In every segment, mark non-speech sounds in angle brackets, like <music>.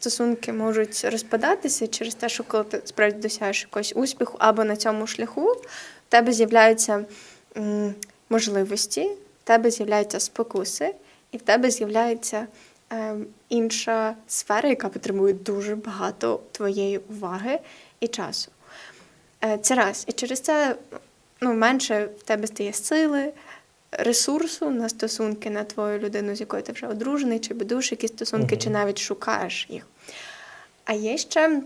стосунки можуть розпадатися через те, що коли ти справді досягаєш якогось успіху або на цьому шляху, в тебе з'являються можливості, в тебе з'являються спокуси, і в тебе з'являється е, інша сфера, яка потребує дуже багато твоєї уваги і часу. Е, Це раз. І через це ну, менше в тебе стає сили, ресурсу на стосунки на твою людину, з якою ти вже одружений, чи будуєш якісь стосунки, Мгм. чи навіть шукаєш їх. А є ще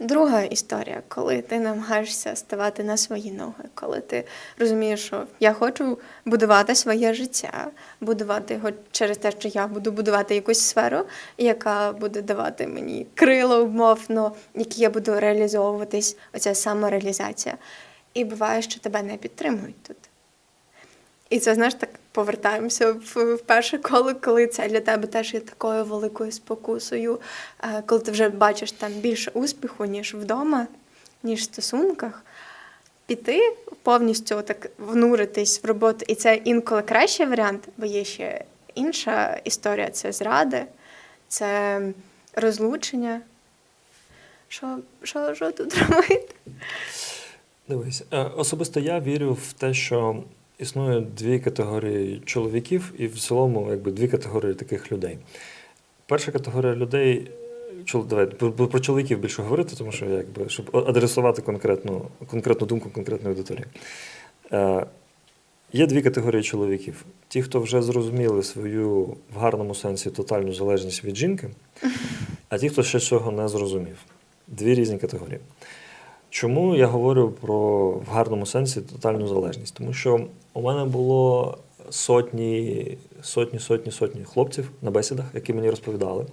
друга історія, коли ти намагаєшся ставати на свої ноги, коли ти розумієш, що я хочу будувати своє життя, будувати його через те, що я буду будувати якусь сферу, яка буде давати мені крила умовно, які я буду реалізовуватись, оця самореалізація. І буває, що тебе не підтримують тут. І це, знаєш, так повертаємося в, в перше коло, коли це для тебе теж є такою великою спокусою, е, коли ти вже бачиш там більше успіху, ніж вдома, ніж в стосунках. Піти повністю так внуритись в роботу. І це інколи кращий варіант, бо є ще інша історія це зради, це розлучення. Що, що, що тут <laughs> робити? Дивись, е, особисто я вірю в те, що існує дві категорії чоловіків, і в цілому якби дві категорії таких людей. Перша категорія людей. Давай про чоловіків більше говорити, тому що якби щоб адресувати конкретну, конкретну думку конкретної аудиторії. Е, є дві категорії чоловіків: ті, хто вже зрозуміли свою в гарному сенсі тотальну залежність від жінки, а ті, хто ще цього не зрозумів. Дві різні категорії. Чому я говорю про в гарному сенсі тотальну залежність? Тому що у мене було сотні, сотні, сотні, сотні хлопців на бесідах, які мені розповідали,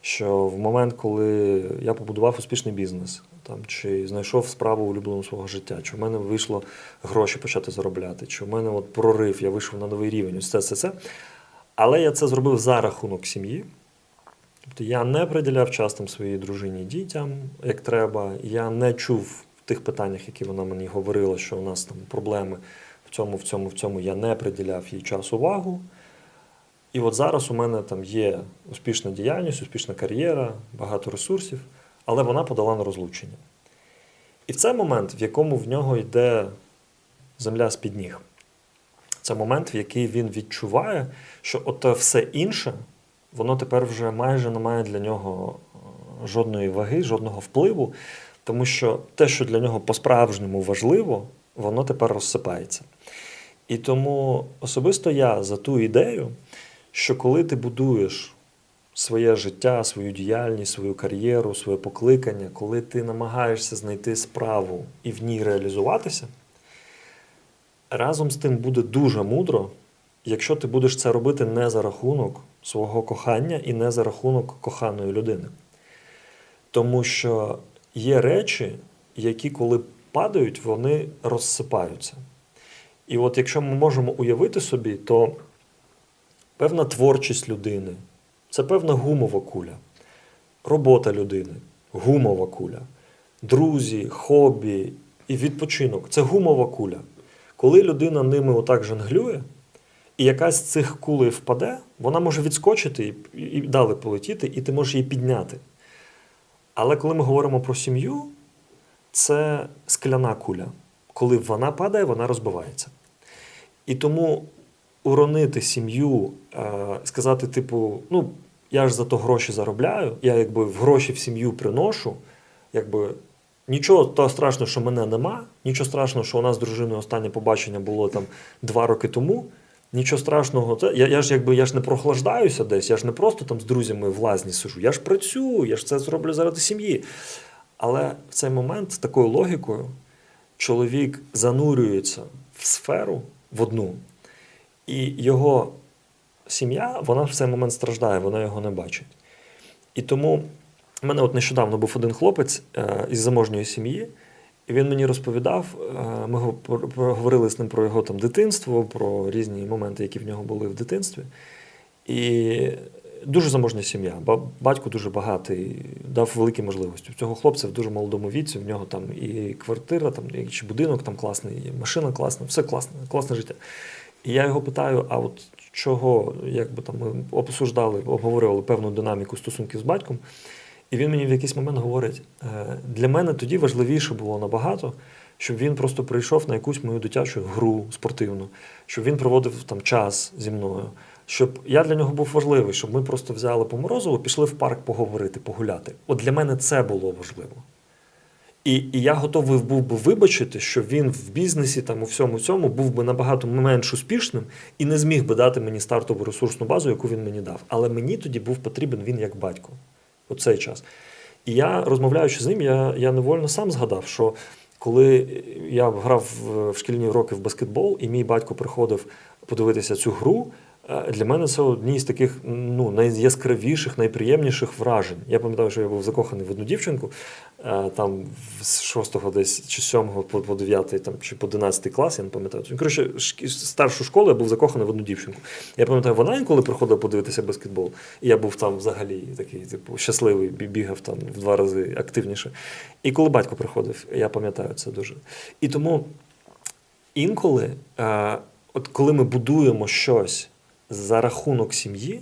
що в момент, коли я побудував успішний бізнес, там чи знайшов справу улюблену свого життя, чи в мене вийшло гроші почати заробляти, чи в мене от прорив, я вийшов на новий рівень, ось це, це, це. Але я це зробив за рахунок сім'ї. Тобто я не приділяв час там своїй дружині дітям, як треба. Я не чув в тих питаннях, які вона мені говорила, що у нас там проблеми в цьому, в цьому, в цьому. Я не приділяв їй час увагу. І от зараз у мене там є успішна діяльність, успішна кар'єра, багато ресурсів, але вона подала на розлучення. І в цей момент, в якому в нього йде земля з-під ніг, це момент, в який він відчуває, що от все інше, воно тепер вже майже не має для нього е, жодної ваги, жодного впливу, тому що те, що для нього по-справжньому важливо, воно тепер розсипається. І тому особисто я за ту ідею, що коли ти будуєш своє життя, свою діяльність, свою кар'єру, своє покликання, коли ти намагаєшся знайти справу і в ній реалізуватися, разом з тим буде дуже мудро, якщо ти будеш це робити не за рахунок свого кохання і не за рахунок коханої людини. Тому що є речі, які, коли падають, вони розсипаються. І от якщо ми можемо уявити собі, то певна творчість людини це певна гумова куля, робота людини гумова куля, друзі, хобі і відпочинок це гумова куля. Коли людина ними отак жонглює, і якась з цих кулей впаде, вона може відскочити і, і далі полетіти, і ти можеш її підняти. Але коли ми говоримо про сім'ю, це скляна куля. Коли вона падає, вона розбивається. І тому уронити сім'ю, е, сказати, типу, ну, я ж за то гроші заробляю, я якби в гроші в сім'ю приношу, якби нічого того страшного, що мене нема, нічого страшного, що у нас з дружиною останнє побачення було там два роки тому. Нічого страшного, це я, я ж якби я ж не прохлаждаюся десь, я ж не просто там з друзями в лазні сижу. Я ж працюю, я ж це зроблю заради сім'ї. Але в цей момент з такою логікою чоловік занурюється в сферу в одну, і його сім'я, вона в цей момент страждає, вона його не бачить. І тому в мене от нещодавно був один хлопець е, із заможньої сім'ї, і він мені розповідав, е, ми го- говорили з ним про його там дитинство, про різні моменти, які в нього були в дитинстві. І дуже заможна сім'я. Ба- Батько дуже багатий, дав великі можливості. У цього хлопця в дуже молодому віці, в нього там і квартира, там, і чи будинок там класний, і машина класна, все класне, класне життя. І я його питаю: а от чого, якби там ми обсуждали, обговорювали певну динаміку стосунків з батьком. І він мені в якийсь момент говорить: е, для мене тоді важливіше було набагато, щоб він просто прийшов на якусь мою дитячу гру спортивну, щоб він проводив там час зі мною. Щоб я для нього був важливий, щоб ми просто взяли по морозову, пішли в парк поговорити, погуляти. От для мене це було важливо. І, і я готовий був би вибачити, що він в бізнесі, там у всьому цьому був би набагато менш успішним і не зміг би дати мені стартову ресурсну базу, яку він мені дав. Але мені тоді був потрібен він як батько у цей час. І я, розмовляючи з ним, я, я невольно сам згадав, що коли я грав в- шкільні роки в баскетбол, і мій батько приходив подивитися цю гру. Е, Для мене це одні з таких ну, найяскравіших, найприємніших вражень. Я пам'ятаю, що я був закоханий в одну дівчинку, е, там з 6 десь чи 7 по, по 9 там, чи по 11 клас, я не пам'ятаю. Ну, Коротше, старшу школу я був закоханий в одну дівчинку. Я пам'ятаю, вона інколи приходила подивитися баскетбол, і я був там взагалі такий, типу, щасливий, бігав там в два рази активніше. І коли батько приходив, я пам'ятаю це дуже. І тому інколи, е, от коли ми будуємо щось за рахунок сім'ї,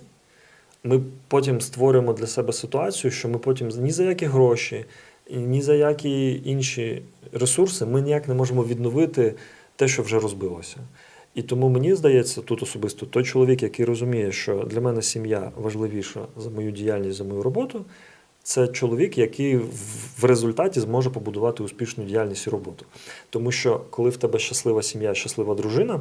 ми потім створюємо для себе ситуацію, що ми потім ні за які гроші, ні за які інші ресурси ми ніяк не можемо відновити те, що вже розбилося. І тому мені здається, тут особисто той чоловік, який розуміє, що для мене сім'я важливіша за мою діяльність, за мою роботу, це чоловік, який в- результаті зможе побудувати успішну діяльність і роботу. Тому що коли в тебе щаслива сім'я, щаслива дружина,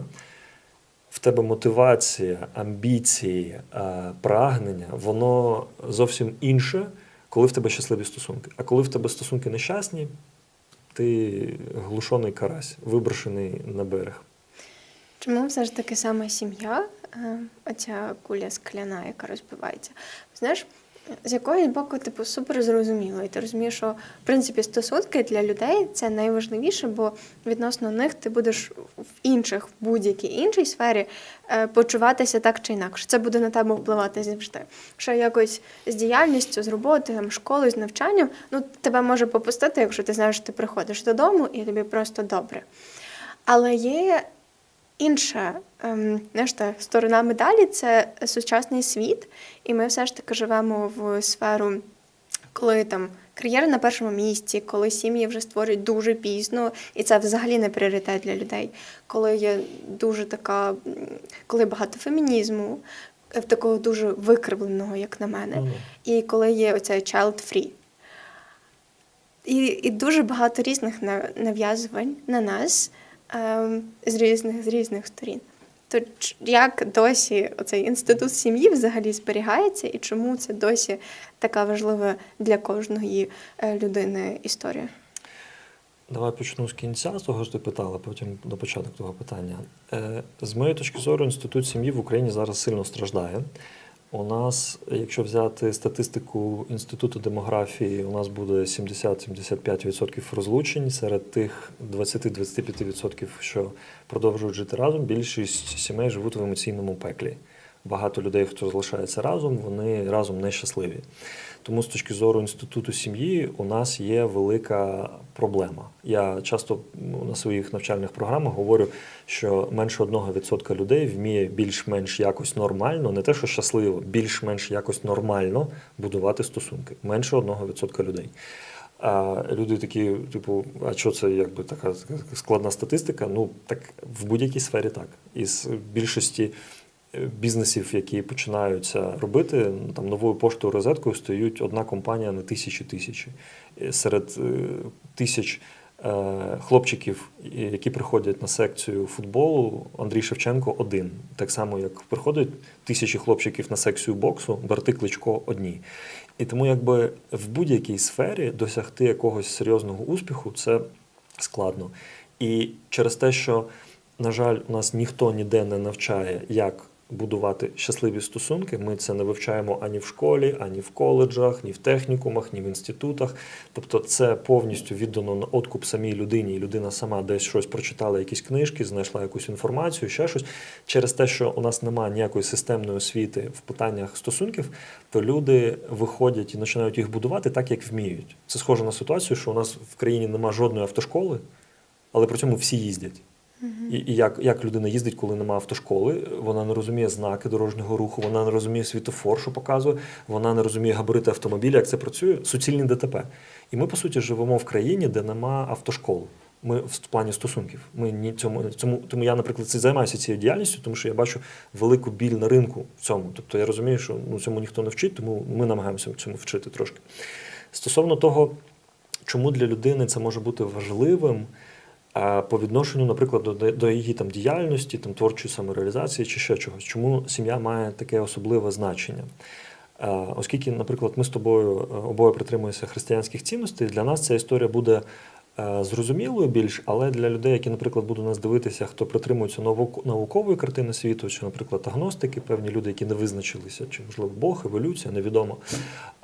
в тебе мотивація, амбіції, е, прагнення, воно зовсім інше, коли в тебе щасливі стосунки. А коли в тебе стосунки нещасні, ти глушений карась, виброшений на берег. Чому все ж таки саме сім'я, е, оця куля скляна, яка розбивається? Знаєш, з якогось боку, типу, супер зрозуміло, і ти розумієш, що в принципі стосунки для людей це найважливіше, бо відносно них ти будеш в інших, в будь-якій іншій сфері е, почуватися так чи інакше. Це буде на тебе впливати завжди. Що якось з діяльністю, з роботою, там, школою, з навчанням, ну тебе може попустити, якщо ти знаєш, що ти приходиш додому і тобі просто добре. Але є інша ем, знаєш, та, сторона медалі це сучасний світ, і ми все ж таки живемо в сферу, коли там кар'єра на першому місці, коли сім'ї вже створюють дуже пізно, і це взагалі не пріоритет для людей. Коли є дуже така, коли багато фемінізму, е, такого дуже викривленого, як на мене, Ну, і коли є оцей child free. І, і дуже багато різних нав'язувань на нас з різних з різних сторін. То як досі оцей інститут сім'ї взагалі зберігається, і чому це досі така важлива для кожної е, людини історія? Давай почну з кінця, з того, що ти питала, потім до початок того питання. Е, З моєї точки зору, інститут сім'ї в Україні зараз сильно страждає. У нас, якщо взяти статистику Інституту демографії, у нас буде 70-75% розлучень серед тих 20-25%, що продовжують жити разом. Більшість сімей живуть в емоційному пеклі. Багато людей, хто залишається разом, вони разом нещасливі. Тому з точки зору інституту сім'ї у нас є велика проблема. Я часто ну, на своїх навчальних програмах говорю, що менше 1% людей вміє більш-менш якось нормально, не те, що щасливо, більш-менш якось нормально будувати стосунки. Менше 1% людей. А люди такі, типу, а що це якби така складна статистика? Ну так в будь-якій сфері так. Із більшості бізнесів, які починаються робити, там новою поштою розеткою стоїть одна компанія на тисячі тисячі. Е, Серед е, тисяч е, хлопчиків, які приходять на секцію футболу, Андрій Шевченко один. Так само, як приходять тисячі хлопчиків на секцію боксу, Барти Кличко одні. І тому, якби в будь-якій сфері досягти якогось серйозного успіху, це складно. І через те, що, на жаль, нас ніхто ніде не навчає, як будувати щасливі стосунки. Ми це не вивчаємо ані в школі, ані в коледжах, ні в технікумах, ні в інститутах. Тобто, це повністю віддано на откуп самій людині, і людина сама десь щось прочитала, якісь книжки, знайшла якусь інформацію, ще щось. Через те, що у нас немає ніякої системної освіти в питаннях стосунків, то люди виходять і починають їх будувати так, як вміють. Це схоже на ситуацію, що у нас в країні немає жодної автошколи, але при цьому всі їздять. І, і як, як людина їздить, коли немає автошколи, вона не розуміє знаки дорожнього руху, вона не розуміє світофор, що показує, вона не розуміє габарити автомобіля, як це працює, суцільні ДТП. І ми, по суті, живемо в країні, де нема автошкол. Ми в плані стосунків. Ми ні цьому, цьому тому я, наприклад, це займаюся цією діяльністю, тому що я бачу велику біль на ринку в цьому. Тобто я розумію, що ну, цьому ніхто не вчить, тому ми намагаємося цьому вчити трошки. Стосовно того, чому для людини це може бути важливим, по відношенню, наприклад, до, до її там діяльності, там творчої самореалізації чи ще чогось, чому сім'я має таке особливе значення? Оскільки, наприклад, ми з тобою е, обоє притримуємося християнських цінностей, для нас ця історія буде зрозумілою більш, але для людей, які, наприклад, будуть нас дивитися, хто притримується наукової картини світу, чи, наприклад, агностики, певні люди, які не визначилися, чи можливо Бог, еволюція, невідомо.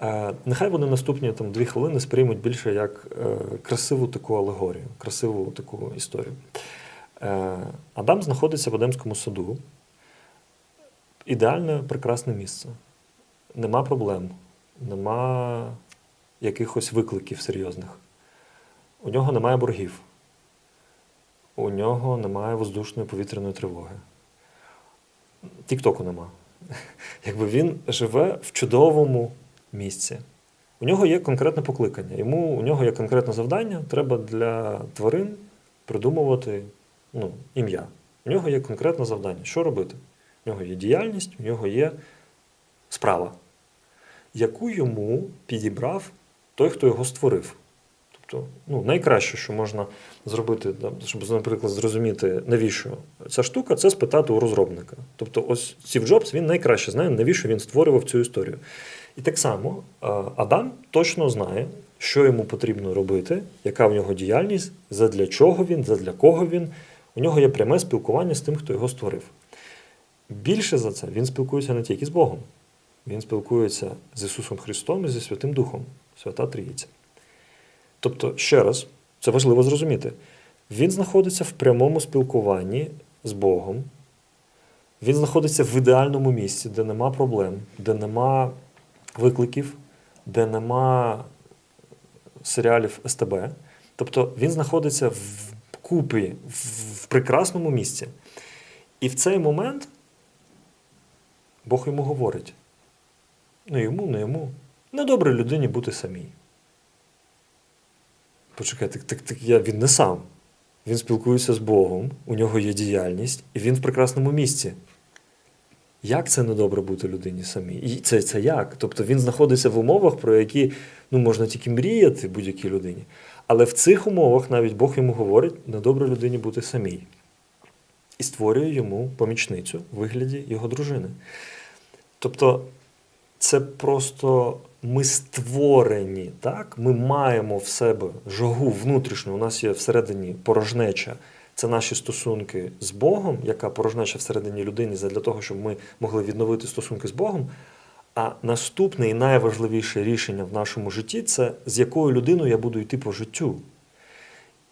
Е, Нехай вони наступні там дві хвилини сприймуть більше як е, красиву таку алегорію, красиву таку історію. Е, Адам знаходиться в Едемському саду. Ідеальне, прекрасне місце. Нема проблем, нема якихось викликів серйозних. У нього немає боргів. У нього немає воздушної повітряної тривоги. Тіктоку нема. <laughs> Якби він живе в чудовому місці. У нього є конкретне покликання. Йому, у нього є конкретне завдання. Треба для тварин придумувати ну, ім'я. У нього є конкретне завдання. Що робити? У нього є діяльність, у нього є справа, яку йому підібрав той, хто його створив. Тобто, ну, найкраще, що можна зробити, щоб, наприклад, зрозуміти, навіщо ця штука, це спитати у розробника. Тобто, ось Стів Джобс він найкраще знає, навіщо він створював цю історію. І так само Адам точно знає, що йому потрібно робити, яка в нього діяльність, задля чого він, задля кого він. У нього є пряме спілкування з тим, хто його створив. Більше за це він спілкується не тільки з Богом, він спілкується з Ісусом Христом і зі Святим Духом, Свята Трійця. Тобто, ще раз, це важливо зрозуміти, він знаходиться в прямому спілкуванні з Богом, він знаходиться в ідеальному місці, де нема проблем, де нема викликів, де нема серіалів СТБ. Тобто він знаходиться в купі, в- прекрасному місці. І в цей момент Бог йому говорить: не йому, не йому. Недобре людині бути самій. Почекай, так, так, так я, він не сам. Він спілкується з Богом, у нього є діяльність, і він в прекрасному місці. Як це недобре бути людині самій? І це, це як? Тобто він знаходиться в умовах, про які ну, можна тільки мріяти будь-якій людині. Але в цих умовах навіть Бог йому говорить, недобре людині бути самій. І створює йому помічницю в вигляді його дружини. Тобто, це просто ми створені, так? Ми маємо в себе жагу внутрішню, у нас є всередині порожнеча. Це наші стосунки з Богом, яка порожнеча всередині людини для того, щоб ми могли відновити стосунки з Богом. А наступне і найважливіше рішення в нашому житті це з якою людиною я буду йти по життю.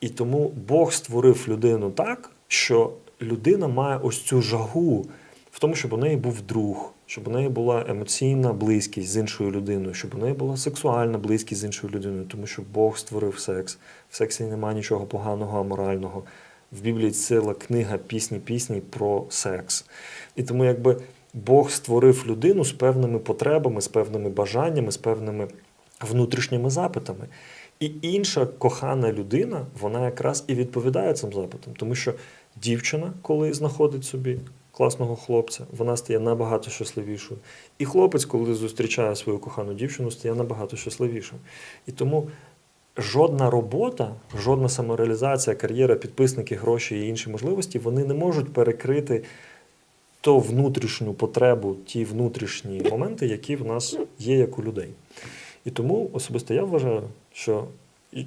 І тому Бог створив людину так, що людина має ось цю жагу в тому, щоб у неї був друг, щоб у неї була емоційна близькість з іншою людиною, щоб у неї була сексуальна близькість з іншою людиною, тому що Бог створив секс. В сексі немає нічого поганого, аморального. В Біблії ціла книга пісні пісні про секс. І тому, якби Бог створив людину з певними потребами, з певними бажаннями, з певними внутрішніми запитами. І інша кохана людина, вона якраз і відповідає цим запитам, тому що дівчина, коли знаходить собі класного хлопця, вона стає набагато щасливішою. І хлопець, коли зустрічає свою кохану дівчину, стає набагато щасливішим. І тому жодна робота, жодна самореалізація, кар'єра, підписники, гроші і інші можливості, вони не можуть перекрити ту внутрішню потребу, ті внутрішні моменти, які в нас є як у людей. І тому особисто я вважаю, що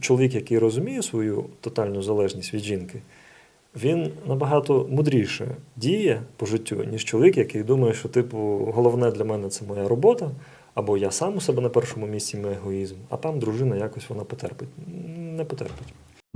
чоловік, який розуміє свою тотальну залежність від жінки, він набагато мудріше діє по життю, ніж чоловік, який думає, що, типу, головне для мене це моя робота, або я сам у себе на першому місці мій егоїзм, а там дружина якось вона потерпить. Не потерпить.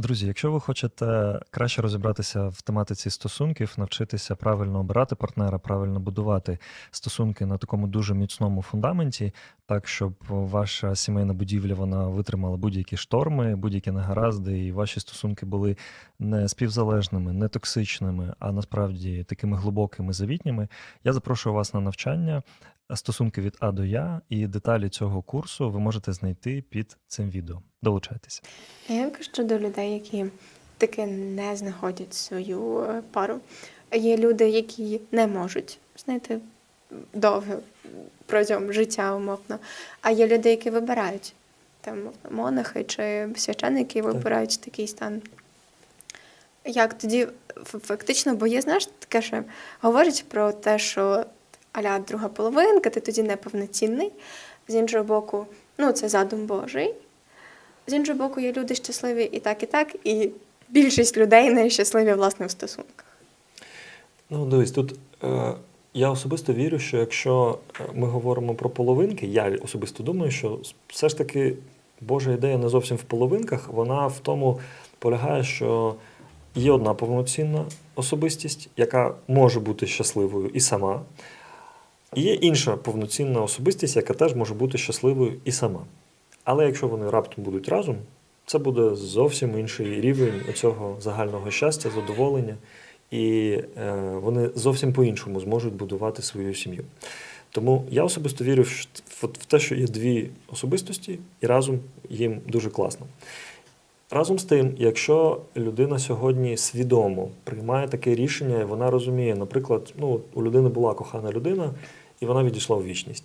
Друзі, якщо ви хочете краще розібратися в тематиці стосунків, навчитися правильно обирати партнера, правильно будувати стосунки на такому дуже міцному фундаменті, так щоб ваша сімейна будівля вона витримала будь-які шторми, будь-які негаразди, і ваші стосунки були не співзалежними, не токсичними, а насправді такими глибокими, завітніми, я запрошую вас на навчання стосунки від А до Я, і деталі цього курсу ви можете знайти під цим відео. Долучайтеся. А як щодо людей, які таки не знаходять свою е, пару? Є люди, які не можуть знайти довго протягом життя, умовно. А є люди, які вибирають там монахи чи священники вибирають такий стан. Як тоді фактично, бо є, знаєш, таке, що говорять про те, що аля друга половинка, ти тоді неповноцінний. З іншого боку, ну це задум Божий. З іншого боку, є люди щасливі і так, і так, і більшість людей не щасливі власне в стосунках. Ну, дивись, тут е, я особисто вірю, що якщо е, ми говоримо про половинки, я особисто думаю, що все ж таки Божа ідея не зовсім в половинках, вона в тому полягає, що є одна повноцінна особистість, яка може бути щасливою і сама. Є інша повноцінна особистість, яка теж може бути щасливою і сама. Але якщо вони раптом будуть разом, це буде зовсім інший рівень цього загального щастя, задоволення, і е, вони зовсім по-іншому зможуть будувати свою сім'ю. Тому я особисто вірю в, те, що є дві особистості, і разом їм дуже класно. Разом з тим, якщо людина сьогодні свідомо приймає таке рішення, вона розуміє, наприклад, ну, у людини була кохана людина, і вона відійшла в вічність.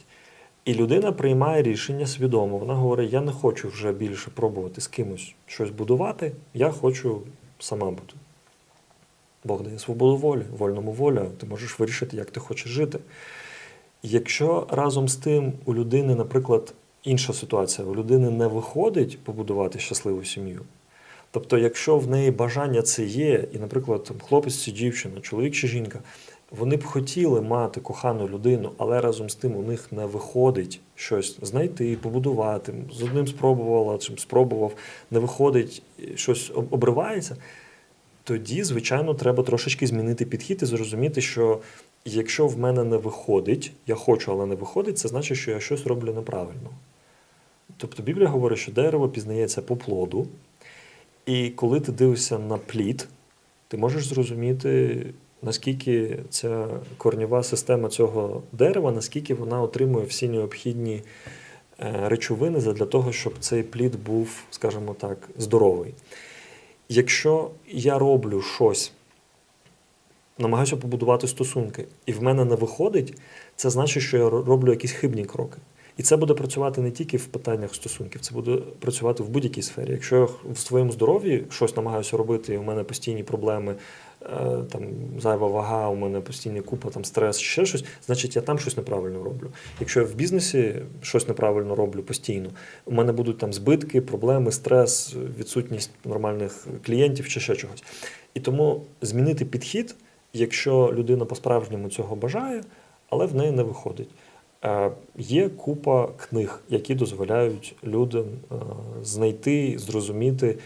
І людина приймає рішення свідомо. Вона говорить: я не хочу вже більше пробувати з кимось щось будувати, я хочу сама бути. Бог дає свободу волі, вольному воля, ти можеш вирішити, як ти хочеш жити. Якщо разом з тим у людини, наприклад, інша ситуація, у людини не виходить побудувати щасливу сім'ю. Тобто, якщо в неї бажання це є, і, наприклад, хлопець чи дівчина, чоловік чи жінка, вони б хотіли мати кохану людину, але разом з тим у них не виходить щось знайти, побудувати. З одним спробувала, чим спробував, не виходить, щось обривається. Тоді, звичайно, треба трошечки змінити підхід і зрозуміти, що якщо в мене не виходить, я хочу, але не виходить, це значить, що я щось роблю неправильно. Тобто Біблія говорить, що дерево пізнається по плоду, і коли ти дивишся на плід, ти можеш зрозуміти, наскільки ця корнєва система цього дерева, наскільки вона отримує всі необхідні е, речовини для того, щоб цей плід був, скажімо так, здоровий. Якщо я роблю щось, намагаюся побудувати стосунки, і в мене не виходить, це значить, що я роблю якісь хибні кроки. І це буде працювати не тільки в питаннях стосунків, це буде працювати в будь-якій сфері. Якщо я в своєму здоров'ї щось намагаюся робити, і у мене постійні проблеми, там зайва вага, у мене постійні купа, там стрес, ще щось, значить я там щось неправильно роблю. Якщо я в бізнесі щось неправильно роблю постійно, у мене будуть там збитки, проблеми, стрес, відсутність нормальних клієнтів чи ще чогось. І тому змінити підхід, якщо людина по-справжньому цього бажає, але в неї не виходить. Е, Є купа книг, які дозволяють людям е, знайти, зрозуміти, е,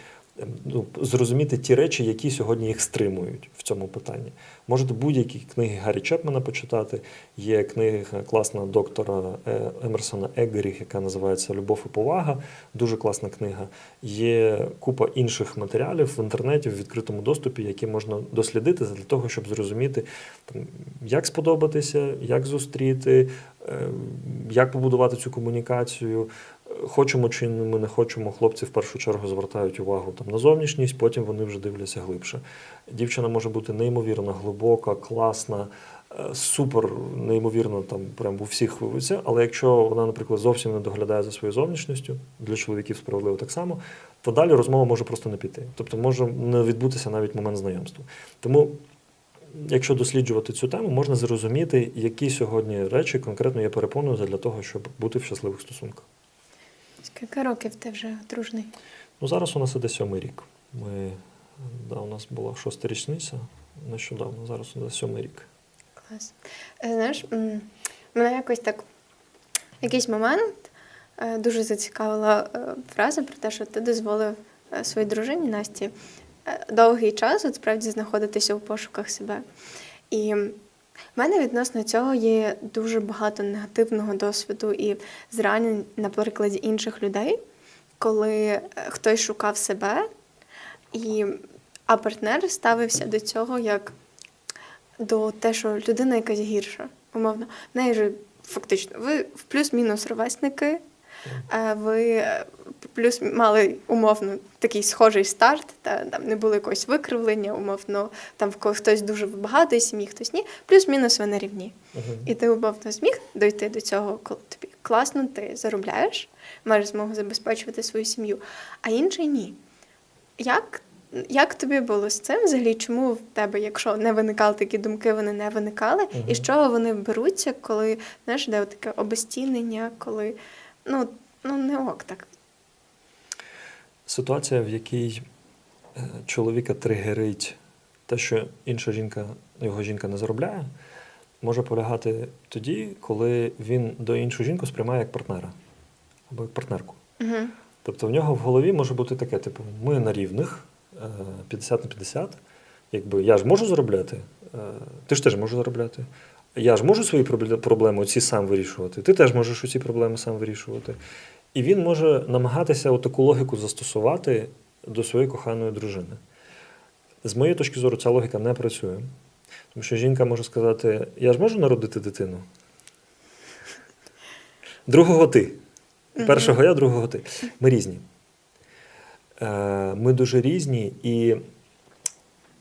ну, зрозуміти ті речі, які сьогодні їх стримують в цьому питанні. Можете будь-які книги Гаррі Чепмана почитати. Є книга класна доктора е, Емерсона Еггеріг, яка називається Любов і повага. Дуже класна книга. Є купа інших матеріалів в інтернеті в відкритому доступі, які можна дослідити для того, щоб зрозуміти, як сподобатися, як зустріти, е, як побудувати цю комунікацію. Хочемо чи ми не хочемо, хлопці в першу чергу звертають увагу там на зовнішність, потім вони вже дивляться глибше. Дівчина може бути неймовірно глибока, класна, е, супер, неймовірно там прям у всіх вивиться. Але якщо вона, наприклад, зовсім не доглядає за своєю зовнішністю, для чоловіків справедливо так само, то далі розмова може просто не піти. Тобто може не відбутися навіть момент знайомства. Тому якщо досліджувати цю тему, можна зрозуміти, які сьогодні речі конкретно є перепоною для того, щоб бути в щасливих стосунках. Скільки років ти вже одружений? Ну, зараз у нас іде сьомий рік. Ми, да, у нас була шоста річниця нещодавно, зараз іде сьомий рік. Клас. Е, Знаєш, мене якось так в якийсь момент е, дуже зацікавила е, фраза про те, що ти дозволив своїй дружині Насті довгий час от справді знаходитися у пошуках себе. І в мене відносно цього є дуже багато негативного досвіду і зранень на прикладі інших людей, коли е, хтось шукав себе, і, а партнер ставився до цього як до те, що людина якась гірша. Умовно, в неї же фактично ви в плюс-мінус ровесники, е, ви е, плюс мали умовно такий схожий старт, та там не було якогось викривлення, умовно, там в когось хтось дуже в багатій сім'ї, хтось ні. Плюс-мінус ви на рівні. Мгм. І ти умовно зміг дойти до цього, коли тобі класно, ти заробляєш, маєш змогу забезпечувати свою сім'ю, а інший ні. Як, як тобі було з цим взагалі? Чому в тебе, якщо не виникали такі думки, вони не виникали? Мгм. І з чого вони беруться, коли знаєш, де таке обезцінення, коли ну, ну не ок так. Ситуація, в якій е, чоловіка тригерить те, що інша жінка, його жінка не заробляє, може полягати тоді, коли він до іншу жінку сприймає як партнера або як партнерку. Угу. Тобто в нього в голові може бути таке: типу, ми на рівних, е, 50 на 50. Якби я ж можу заробляти, е, ти ж теж можеш заробляти. Я ж можу свої проблеми оці сам вирішувати, ти теж можеш оці проблеми сам вирішувати. І він може намагатися таку логіку застосувати до своєї коханої дружини. З моєї точки зору, ця логіка не працює. Тому що жінка може сказати: я ж можу народити дитину? Другого ти. Першого я, другого ти. Ми різні. Е, Ми дуже різні, і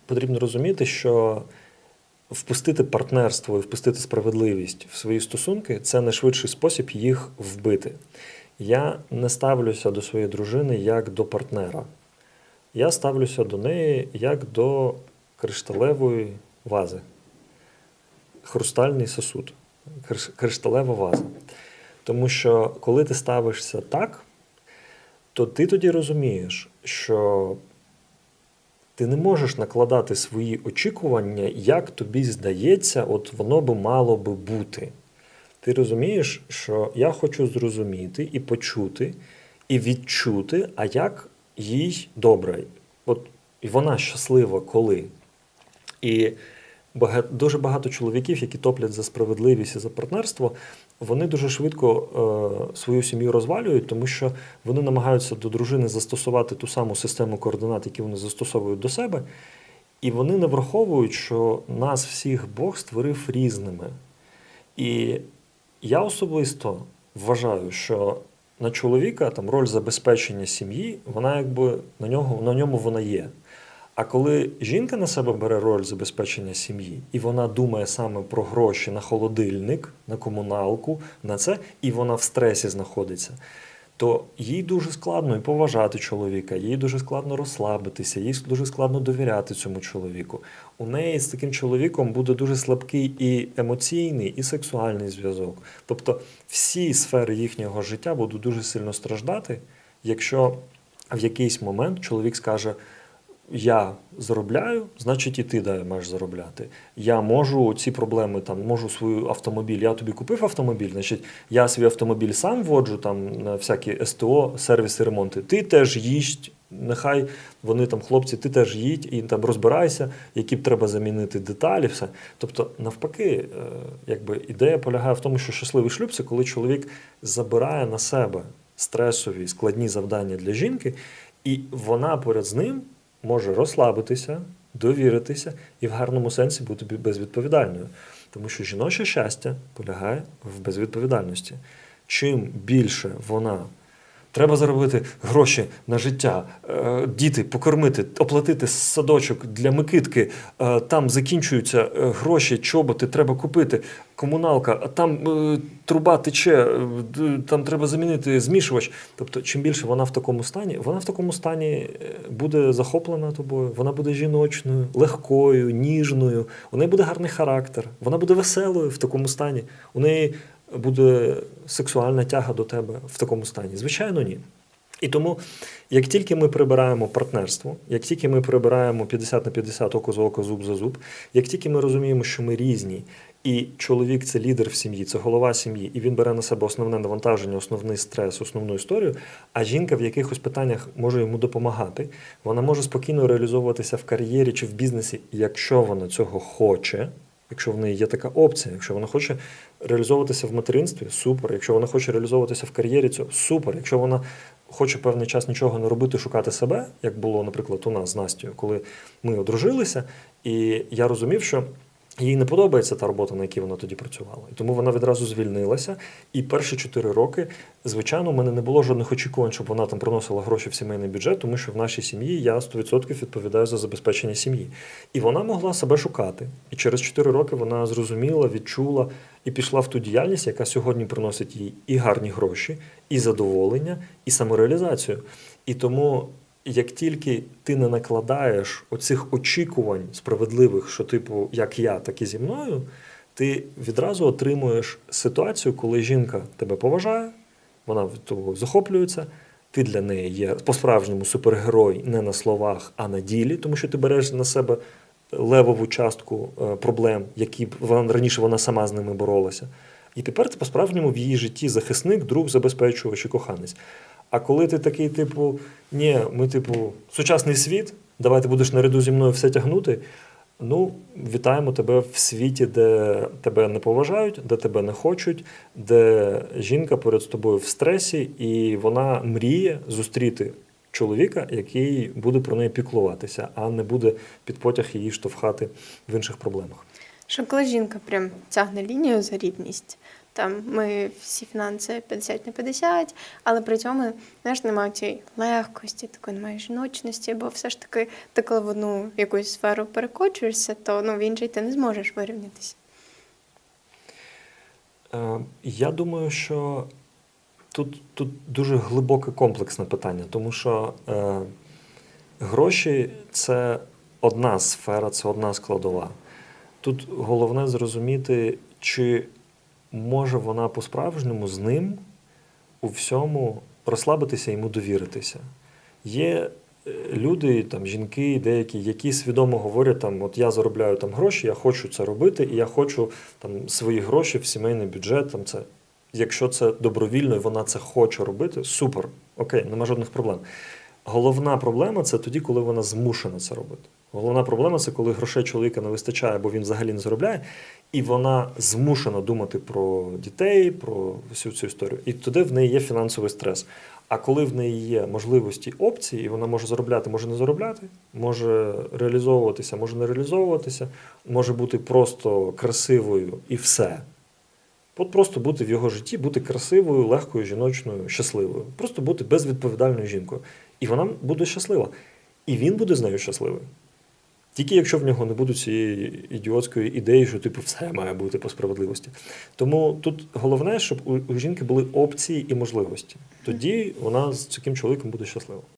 потрібно розуміти, що впустити партнерство і впустити справедливість в свої стосунки це найшвидший спосіб їх вбити. Я не ставлюся до своєї дружини як до партнера. Я ставлюся до неї як до кришталевої вази. Хрустальний сосуд, кришталева ваза. Тому що коли ти ставишся так, то ти тоді розумієш, що ти не можеш накладати свої очікування, як тобі здається, от воно би мало би бути. Ти розумієш, що я хочу зрозуміти і почути, і відчути, а як їй добре. От і вона щаслива коли. І бага- дуже багато чоловіків, які топлять за справедливість і за партнерство, вони дуже швидко е, свою сім'ю розвалюють, тому що вони намагаються до дружини застосувати ту саму систему координат, які вони застосовують до себе, і вони не враховують, що нас всіх Бог створив різними. І я особисто вважаю, що на чоловіка там роль забезпечення сім'ї, вона якби на нього на ньому вона є. А коли жінка на себе бере роль забезпечення сім'ї, і вона думає саме про гроші на холодильник, на комуналку, на це, і вона в стресі знаходиться, то їй дуже складно і поважати чоловіка, їй дуже складно розслабитися, їй дуже складно довіряти цьому чоловіку. У неї з таким чоловіком буде дуже слабкий і емоційний, і сексуальний зв'язок. Тобто всі сфери їхнього життя будуть дуже сильно страждати, якщо в якийсь момент чоловік скаже. Я заробляю, значить і ти дай маєш заробляти. Я можу ці проблеми там, можу свою автомобіль. Я тобі купив автомобіль, значить я свій автомобіль сам воджу там на всякі СТО, сервіси, ремонти. Ти теж їсть, нехай вони там, хлопці, ти теж їдь і там розбирайся, які б треба замінити деталі, все. Тобто, навпаки, е, якби ідея полягає в тому, що щасливий шлюб це коли чоловік забирає на себе стресові складні завдання для жінки, і вона поряд з ним може розслабитися, довіритися і в гарному сенсі бути безвідповідальною. Тому що жіноче щастя полягає в безвідповідальності. Чим більше вона треба заробити гроші на життя, е, діти покормити, оплатити садочок для Микитки, е, там закінчуються е, гроші, чоботи треба купити, комуналка, а там труба тече, там треба замінити змішувач. Тобто, чим більше вона в такому стані, вона в такому стані буде захоплена тобою, вона буде жіночною, легкою, ніжною, у неї буде гарний характер, вона буде веселою в такому стані. У неї буде сексуальна тяга до тебе в такому стані. Звичайно, ні. І тому, як тільки ми прибираємо партнерство, як тільки ми прибираємо 50 на 50 око за око, зуб за зуб, як тільки ми розуміємо, що ми різні, і чоловік це лідер в сім'ї, це голова сім'ї, і він бере на себе основне навантаження, основний стрес, основну історію. А жінка в якихось питаннях може йому допомагати. Вона може спокійно реалізовуватися в кар'єрі чи в бізнесі, якщо вона цього хоче. Якщо в неї є така опція, якщо вона хоче реалізовуватися в материнстві, супер. Якщо вона хоче реалізовуватися в кар'єрі, це супер. Якщо вона хоче певний час нічого не робити, шукати себе, як було, наприклад, у нас з Настю, коли ми одружилися, і я розумів, що їй не подобається та робота, на якій вона тоді працювала. І тому вона відразу звільнилася. І перші чотири роки, звичайно, у мене не було жодних очікувань, щоб вона там приносила гроші в сімейний бюджет, тому що в нашій сім'ї я 100% відповідаю за забезпечення сім'ї. І вона могла себе шукати. І через 4 роки вона зрозуміла, відчула і пішла в ту діяльність, яка сьогодні приносить їй і гарні гроші, і задоволення, і самореалізацію. І тому, як тільки ти не накладаєш оцих очікувань справедливих, що типу як я, так і зі мною, ти відразу отримуєш ситуацію, коли жінка тебе поважає, вона від того захоплюється. Ти для неї є по-справжньому супергерой не на словах, а на ділі, тому що ти береш на себе левову частку е, проблем, які вона раніше вона сама з ними боролася. І тепер ти по-справжньому в її житті захисник, друг, забезпечувач і коханець. А коли ти такий, типу, ні, ми, типу, сучасний світ, давай ти будеш наряду зі мною все тягнути. Ну, вітаємо тебе в світі, де тебе не поважають, де тебе не хочуть, де жінка поряд з тобою в стресі, і вона мріє зустріти чоловіка, який буде про неї піклуватися, а не буде під потяг її штовхати в інших проблемах. Що коли жінка прям тягне лінію за рівність, там ми всі фінанси 50 на 50, але при цьому знаєш, немає цієї легкості, такої немає жіночності, бо все ж таки ти коли в одну якусь сферу перекочуєшся, то ну, в іншій ти не зможеш вирівнятися. Е, Я думаю, що тут, тут дуже глибоке комплексне питання, тому що е, гроші це одна сфера, це одна складова. Тут головне зрозуміти, чи може вона по-справжньому з ним у всьому розслабитися йому довіритися. Є е, люди, там, жінки, деякі, які свідомо говорять, там, от я заробляю там гроші, я хочу це робити, і я хочу там, свої гроші в сімейний бюджет. Там, це. Якщо це добровільно і вона це хоче робити, супер, окей, нема жодних проблем. Головна проблема це тоді, коли вона змушена це робити. Головна проблема це коли грошей чоловіка не вистачає, бо він взагалі не заробляє, і вона змушена думати про дітей, про всю цю історію. І туди в неї є фінансовий стрес. А коли в неї є можливості опції, і вона може заробляти, може не заробляти, може реалізовуватися, може не реалізовуватися, може бути просто красивою і все. От просто бути в його житті, бути красивою, легкою, жіночною, щасливою. Просто бути безвідповідальною жінкою. І вона буде щаслива. І він буде з нею щасливий. Тільки якщо в нього не буде цієї ідіотської ідеї, що типу все має бути по справедливості. Тому тут головне, щоб у жінки були опції і можливості. Тоді вона з таким чоловіком буде щаслива.